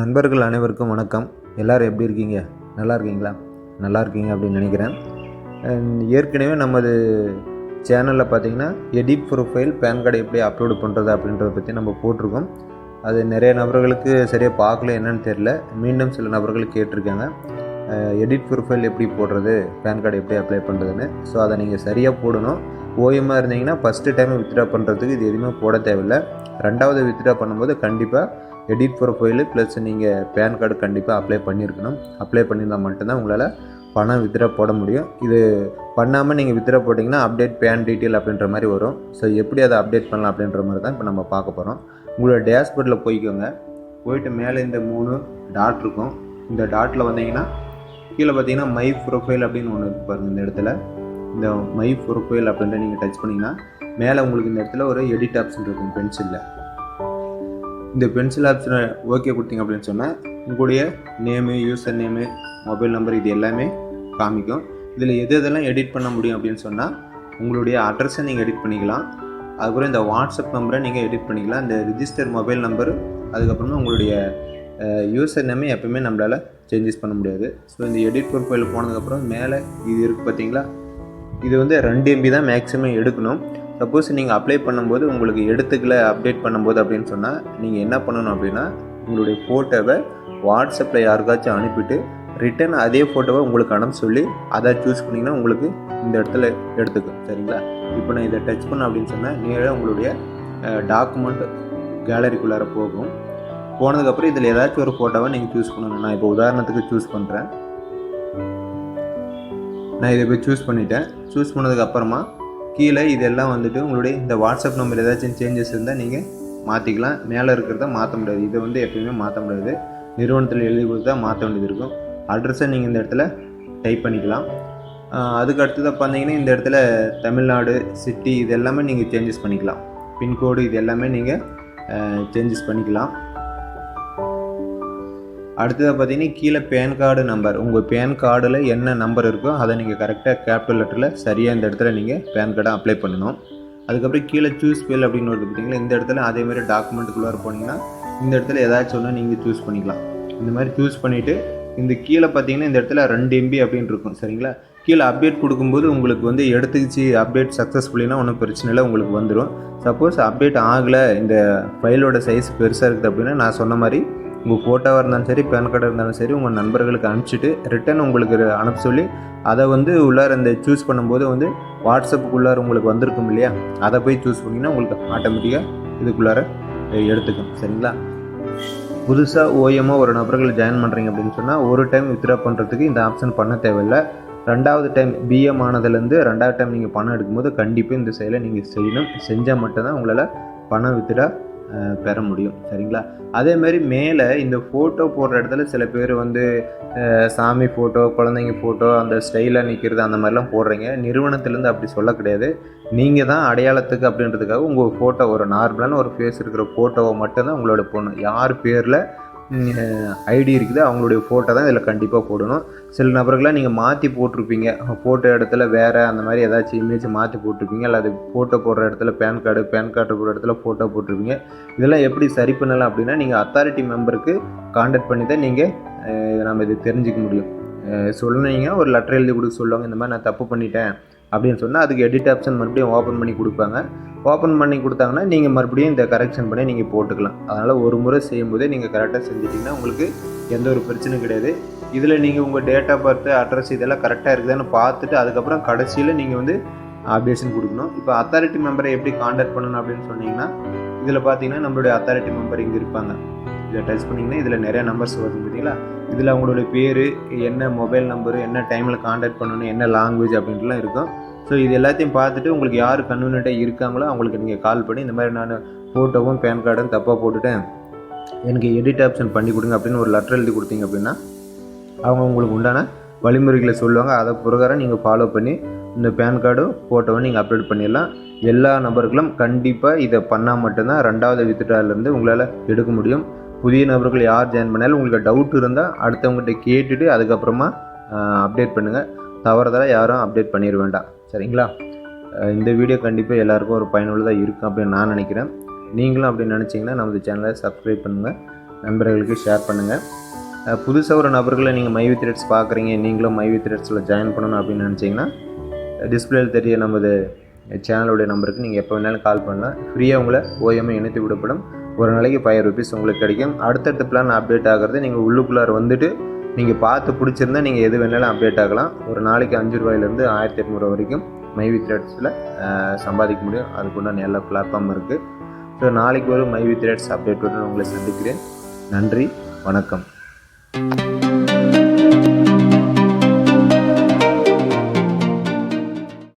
நண்பர்கள் அனைவருக்கும் வணக்கம். எல்லாரும் எப்படி இருக்கீங்க? நல்லா இருக்கீங்களா? நல்லா இருக்கீங்க அப்படின்னு நினைக்கிறேன். ஏற்கனவே நமது சேனலில் பார்த்தீங்கன்னா எடிட் ப்ரொஃபைல் பேன் கார்டு எப்படி அப்லோடு பண்ணுறது அப்படின்றத பற்றி நம்ம போட்டிருக்கோம். அது நிறைய நபர்களுக்கு சரியாக பார்க்கல என்னன்னு தெரில மீண்டும் சில நபர்கள் கேட்டிருக்காங்க. எடிட் ப்ரொஃபைல் எப்படி போடுறது? பேன் கார்டு எப்படி அப்ளை பண்ணுறதுன்னு ஸோ அதை நீங்கள் சரியாக போடணும். ஓயமாக இருந்தீங்கன்னா ஃபஸ்ட்டு டைம் வித்ட்ரா பண்ணுறதுக்கு இது எதுவுமே போட தேவையில்லை. ரெண்டாவது வித்ட்ரா பண்ணும்போது கண்டிப்பாக எடிட் ப்ரொஃபைலு ப்ளஸ் நீங்கள் பேன் கார்டு கண்டிப்பாக அப்ளை பண்ணியிருக்கணும் அப்ளை பண்ணியிருந்தால் மட்டும்தான் உங்களால் பணம் வித்ட்ரா போட முடியும். இது பண்ணாமல் நீங்கள் வித்ட்ரா போட்டிங்கன்னா அப்டேட் பேன் டீட்டெயில் அப்படின்ற மாதிரி வரும். ஸோ எப்படி அதை அப்டேட் பண்ணலாம் அப்படின்ற மாதிரி தான் இப்போ நம்ம பார்க்க போகிறோம் உங்களோட டேஷ்போர்டில் போய்க்கோங்க. போயிட்டு மேலே இந்த மூணு டாட் இருக்கும். இந்த டாட்டில் வந்தீங்கன்னா கீழே பார்த்தீங்கன்னா மை ப்ரொஃபைல் அப்படின்னு ஒன்று இருக்கு இந்த இடத்துல. இந்த மை ப்ரொஃபைல் அப்படின்ற நீங்கள் டச் பண்ணிங்கன்னா மேலே உங்களுக்கு இந்த இடத்துல ஒரு எடிட் ஆப்ஷன் இருக்கும் பென்சிலில் இந்த பென்சில் ஆப்ஷனை ஓகே கொடுத்தீங்க அப்படின்னு சொன்னால் உங்களுடைய name user name mobile number இது எல்லாமே காமிக்கும். இதில் எது எதெல்லாம் எடிட் பண்ண முடியும் அப்படின்னு சொன்னால் உங்களுடைய அட்ரஸை நீங்கள் எடிட் பண்ணிக்கலாம். அதுக்கப்புறம் இந்த வாட்ஸ்அப் நம்பரை நீங்கள் எடிட் பண்ணிக்கலாம். இந்த ரிஜிஸ்டர் மொபைல் நம்பர் அதுக்கப்புறமா உங்களுடைய யூசர் நேமே எப்பவுமே நம்மளால் சேஞ்சஸ் பண்ண முடியாது. ஸோ இந்த எடிட் ப்ரொஃபைல் போனதுக்கப்புறம் மேலே இது இருக்குது பார்த்தீங்களா இது வந்து ரெண்டு எம்பி தான் மேக்ஸிமம் எடுக்கணும். சப்போஸ் நீங்கள் அப்ளை பண்ணும்போது உங்களுக்கு எடுத்துக்கல அப்டேட் பண்ணும்போது அப்படின்னு சொன்னால் நீங்கள் என்ன பண்ணணும் அப்படின்னா உங்களுடைய ஃபோட்டோவை வாட்ஸ்அப்பில் யாருக்காச்சும் அனுப்பிட்டு ரிட்டன் அதே ஃபோட்டோவை உங்களுக்கு அனுப்ப சொல்லி அதை சூஸ் பண்ணிங்கன்னா உங்களுக்கு இந்த இடத்துல எடுத்துக்கும். சரிங்களா? இப்போ நான் இதை டச் பண்ண அப்படின்னு சொன்னால் நேராக உங்களுடைய டாக்குமெண்ட் கேலரிக்குள்ளார போகும். போனதுக்கப்புறம் இதில் ஏதாச்சும் ஒரு ஃபோட்டோவை நீங்கள் சூஸ் பண்ணணும். நான் இப்போ உதாரணத்துக்கு சூஸ் பண்ணுறேன் நான் இதை போய் சூஸ் பண்ணிட்டேன். சூஸ் பண்ணதுக்கப்புறமா கீழே இதெல்லாம் வந்துட்டு உங்களுடைய இந்த வாட்ஸ்அப் நம்பர் ஏதாச்சும் சேஞ்சஸ் இருந்தால் நீங்கள் மாற்றிக்கலாம் மேலே இருக்கிறத மாற்ற முடியாது. இதை வந்து எப்பயுமே மாற்ற முடியாது. நிறுவனத்தில் எழுதி கொடுத்தா மாற்ற வேண்டியது இருக்கும். அட்ரஸை நீங்கள் இந்த இடத்துல டைப் பண்ணிக்கலாம். அதுக்கு அடுத்ததாக பார்த்தீங்கன்னா இந்த இடத்துல தமிழ்நாடு சிட்டி இது எல்லாமே நீங்கள் சேஞ்சஸ் பண்ணிக்கலாம் பின்கோடு இது எல்லாமே நீங்கள் சேஞ்சஸ் பண்ணிக்கலாம். அடுத்ததாக பார்த்தீங்கன்னா கீழே பேன் கார்டு நம்பர் உங்கள் பேன் கார்டில் என்ன நம்பர் இருக்கோ அதை நீங்கள் கரெக்டாக கேபிட்டல் லெட்டரில் சரியாக இந்த இடத்துல நீங்கள் பேன் கார்டை அப்ளை பண்ணணும். அதுக்கப்புறம் கீழே சூஸ் ஃபெயில் அப்படின்னு வருது பார்த்தீங்களா இந்த இடத்துல அதே மாதிரி டாக்குமெண்ட்டுக்குள்ளார போனீங்கன்னா இந்த இடத்துல ஏதாச்சும் ஒன்று நீங்கள் சூஸ் பண்ணிக்கலாம். இந்த மாதிரி சூஸ் பண்ணிவிட்டு இந்த கீழே பார்த்தீங்கன்னா இந்த இடத்துல ரெண்டு எம்பி அப்படின்னு இருக்கும் சரிங்களா? கீழே அப்டேட் கொடுக்கும்போது உங்களுக்கு வந்து எடுத்துக்கிச்சு அப்டேட் சக்ஸஸ்ஃபுல்லினா ஒன்றும் பிரச்சனை இல்லை உங்களுக்கு வந்துடும் சப்போஸ் அப்டேட் ஆகலை இந்த ஃபைலோட சைஸ் பெருசாக இருக்குது அப்படின்னா நான் சொன்ன மாதிரி உங்கள் ஃபோட்டோவாக இருந்தாலும் சரி பேன் கார்டாக இருந்தாலும் சரி உங்கள் நண்பர்களுக்கு அனுப்பிச்சிட்டு ரிட்டன் உங்களுக்கு அனுப்ப சொல்லி அதை வந்து உள்ளார இந்த சூஸ் பண்ணும்போது வந்து வாட்ஸ்அப்புக்குள்ளார உங்களுக்கு வந்திருக்கும் இல்லையா? அதை போய் சூஸ் பண்ணிங்கன்னா உங்களுக்கு ஆட்டோமேட்டிக்காக இதுக்குள்ளார எடுத்துக்கும். சரிங்களா? புதுசாக ஓஎம்ஓ ஒரு நபர்கள் ஜாயின் பண்ணுறீங்க அப்படின்னு சொன்னால் ஒரு டைம் வித்ட்ரா பண்ணுறதுக்கு இந்த ஆப்ஷன் பண்ண தேவையில்லை. ரெண்டாவது டைம் பிஎம் ஆனதுலேருந்து ரெண்டாவது டைம் நீங்கள் பணம் எடுக்கும்போது கண்டிப்பாக இந்த செயலை நீங்கள் செய்யணும். செஞ்சால் மட்டும்தான் உங்களால் பணம் வித்ட்ரா பெற முடியும். சரிங்களா? அதே மாதிரி மேலே இந்த ஃபோட்டோ போடுற இடத்துல சில பேர் வந்து சாமி ஃபோட்டோ குழந்தைங்க ஃபோட்டோ அந்த ஸ்டைலாக நிற்கிறது அந்த மாதிரிலாம் போடுறீங்க. நிறுவனத்துலேருந்து அப்படி சொல்ல கிடையாது. நீங்கள் தான் அடையாளத்துக்கு அப்படின்றதுக்காக உங்கள் ஃபோட்டோ ஒரு நார்மலான ஒரு ஃபேஸ் இருக்கிற ஃபோட்டோவை மட்டும்தான் உங்களோட போடணும் யார் பேரில் ஐடி இருக்குது அவங்களுடைய ஃபோட்டோ தான் இதில் கண்டிப்பாக போடணும். சில நபர்களாக நீங்கள் மாற்றி போட்டிருப்பீங்க. ஃபோட்டோ இடத்துல வேறு அந்த மாதிரி ஏதாச்சும் இமேஜ் மாற்றி போட்டிருப்பீங்க. அல்லது ஃபோட்டோ போடுற இடத்துல பேன் கார்டு பேன் கார்டு போடுற இடத்துல ஃபோட்டோ போட்டிருப்பீங்க. இதெல்லாம் எப்படி சரி பண்ணலாம் அப்படின்னா நீங்கள் அத்தாரிட்டி மெம்பருக்கு காண்டாக்ட் பண்ணி தான் நீங்கள் நம்ம இது தெரிஞ்சுக்க முடியும். அஹ் சொன்னீங்கன்னா ஒரு லெட்டர் எழுதி கொடுக்க சொல்லுவாங்க. இந்த மாதிரி நான் தப்பு பண்ணிட்டேன். அப்படின்னு சொன்னால் அதுக்கு எடிட் ஆப்ஷன் மறுபடியும் ஓப்பன் பண்ணி கொடுப்பாங்க. ஓப்பன் பண்ணி கொடுத்தாங்கன்னா நீங்கள் மறுபடியும் இந்த கரெக்ஷன் பண்ணி நீங்கள் போட்டுக்கலாம். அதனால் ஒரு முறை செய்யும்போதே நீங்கள் கரெக்டாக செஞ்சிட்டிங்கன்னா உங்களுக்கு எந்த ஒரு பிரச்சனையும் கிடையாது. இதில் நீங்கள் உங்கள் டேட் ஆஃப் பர்த் அட்ரஸ் இதெல்லாம் கரெக்டாக இருக்குதான்னு பார்த்துட்டு அதுக்கப்புறம் கடைசியில் நீங்கள் வந்து அப்டேஷன் கொடுக்கணும். இப்போ அத்தாரிட்டி மெம்பரை எப்படி காண்டாக்ட் பண்ணணும் அப்படின்னு சொன்னீங்கன்னா இதில் பார்த்தீங்கன்னா நம்மளுடைய அத்தாரிட்டி மெம்பர் இங்கே இருப்பாங்க. இதை டச் பண்ணிங்கன்னா இதில் நிறைய நம்பர்ஸ் வருது பார்த்தீங்களா? இதில் அவங்களுடைய பேர் என்ன மொபைல் நம்பரு என்ன டைமில் காண்டாக்ட் பண்ணணும் என்ன லாங்குவேஜ் அப்படின்ட்டுலாம் இருக்கும். ஸோ இது எல்லாத்தையும் பார்த்துட்டு உங்களுக்கு யார் கன்வீனியண்ட்டாக இருக்காங்களோ அவங்களுக்கு நீங்கள் கால் பண்ணி இந்த மாதிரி நான் ஃபோட்டோவும் பேன் கார்டும் தப்பாக போட்டுட்டேன். எனக்கு எடிட் ஆப்ஷன் பண்ணி கொடுங்க அப்படின்னு ஒரு லெட்டர் எழுதி கொடுத்தீங்க அப்படின்னா அவங்க உங்களுக்கு உண்டான வழிமுறைகளை சொல்லுவாங்க. அதை பிரகாரம் நீங்கள் ஃபாலோ பண்ணி இந்த பேன் கார்டும் ஃபோட்டோவை நீங்கள் அப்லோட் பண்ணிடலாம். எல்லா நபர்களும் கண்டிப்பாக இதை பண்ணால் மட்டும்தான் ரெண்டாவது வித்துட்டாலேருந்து உங்களால் எடுக்க முடியும். புதிய நபர்கள் யார் ஜாயின் பண்ணாலும் உங்களுக்கு டவுட் இருந்தால் அடுத்தவங்ககிட்ட கேட்டுட்டு அதுக்கப்புறமா அப்டேட் பண்ணுங்கள் தவறுதலாக யாரும் அப்டேட் பண்ணிட வேண்டாம். சரிங்களா? இந்த வீடியோ கண்டிப்பாக எல்லாருக்கும் ஒரு பயனுள்ளதாக இருக்கும் அப்படின்னு நான் நினைக்கிறேன். நீங்களும் அப்படி நினச்சிங்கன்னா நமது சேனலை சப்ஸ்கிரைப் பண்ணுங்கள் நண்பர்களுக்கு ஷேர் பண்ணுங்கள் புதுசாக ஒரு நபர்களை நீங்கள் மைவி த்ரெட்ஸ் பார்க்குறீங்க நீங்களும் மைவி த்ரெட்ஸில் ஜாயின் பண்ணணும் அப்படின்னு நினச்சிங்கன்னா டிஸ்பிளேல தெரிய நமது சேனலுடைய நம்பருக்கு நீங்கள் எப்போ வேணாலும் கால் பண்ணலாம். ஃப்ரீயாக உங்களை ஓஎம்ஐ இணைத்து விடப்படும். ஒரு நாளைக்கு ஃபைவ் ருபீஸ் உங்களுக்கு கிடைக்கும். அடுத்தடுத்த பிளான் அப்டேட் ஆகிறது நீங்கள் உள்ளுக்குள்ளார வந்துட்டு நீங்கள் பார்த்து பிடிச்சிருந்தா நீங்கள் எது வேணாலும் அப்டேட் ஆகலாம். ஒரு நாளைக்கு அஞ்சு ரூபாயிலேருந்து ஆயிரத்தி எட்நூறு வரைக்கும் மைவி த்ரெட்ஸில் சம்பாதிக்க முடியும். அதுக்குண்டான எல்லா பிளாட்ஃபார்ம் இருக்குது ஸோ நாளைக்கு ஒரு மைவி த்ரெட்ஸ் அப்டேட்டுடன் உங்களை சந்திக்கிறேன். நன்றி வணக்கம்.